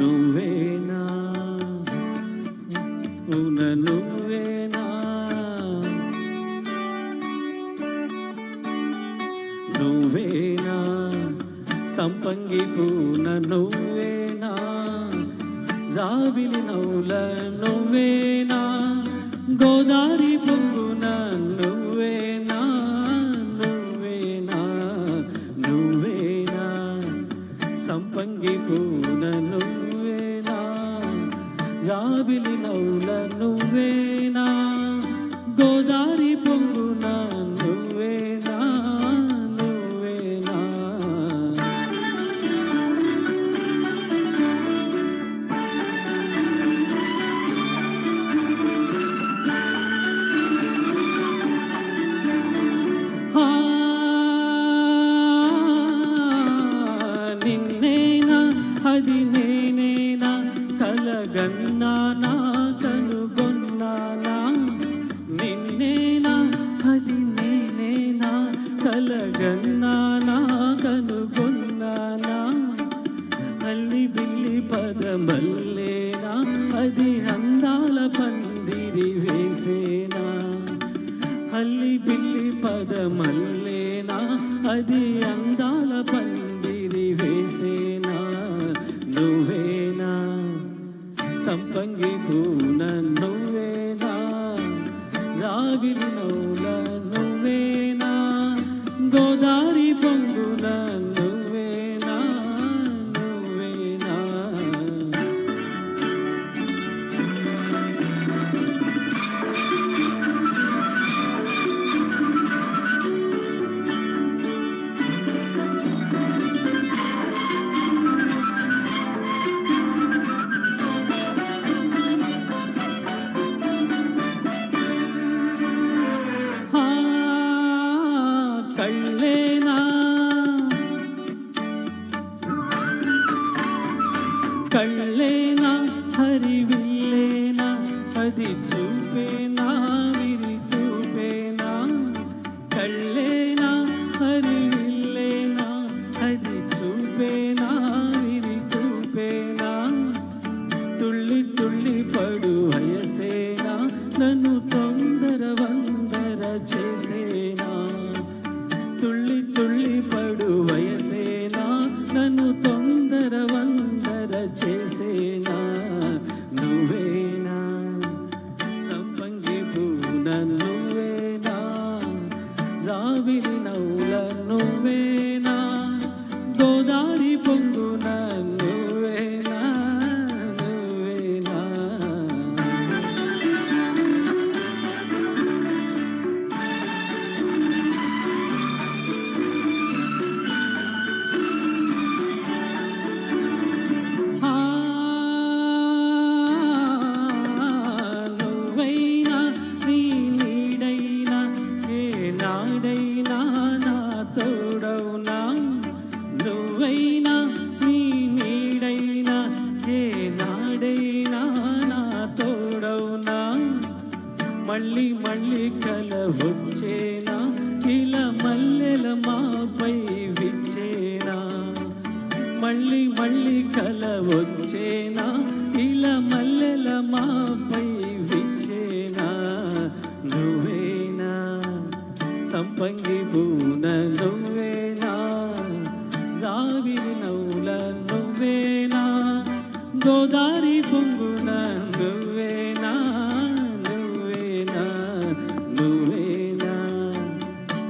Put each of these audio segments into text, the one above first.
నువ్వేనా నువ్వేనా? నువ్వేనా? సంపంగి పూన నువ్వేనా? జాబిలి నవ్వుల నువ్వేనా? గోదారి పొంగున జాబిలి నువ్వేనా గోదారి పొంగున నువ్వేనా? నువ్వేనా? నిన్నేనా? అది నే కలగన్నానా కనుగొన్నానా? అల్లి బిల్లి పదమల్లేనా? అది అందాల పందిరి వేసేనా? అల్లి బిల్లి పదమల్లేనా? అది అందాల పందిరి వేసేనా? నువ్వేనా? సంపంగి పూన నువ్వేనా? రావిలి నవ్వుల కళ్ళేనా హరివిల్లేనా అది చూ జాబిలి నవ్వుల నువ్వైనా నీ నీడైనా ఏ నాడైనా నా తోడవునా? మళ్ళీ మళ్ళీ కల వచ్చేనా? ఇలా మల్లెల మాపై విచ్చేనా? మళ్ళీ మళ్ళీ కల వచ్చేనా? ఇలా మల్లెల మాపై విచ్చేనా? నువ్వేనా? సంపంగి పూన నువ్వే జావిరి నవ్వుల నువ్వేనా గోదారి పొంగున నువ్వేనా నువ్వేనా నువ్వేనా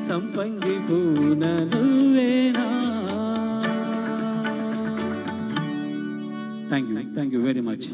సంపంగి పూన నువ్వేనా thank you thank you very much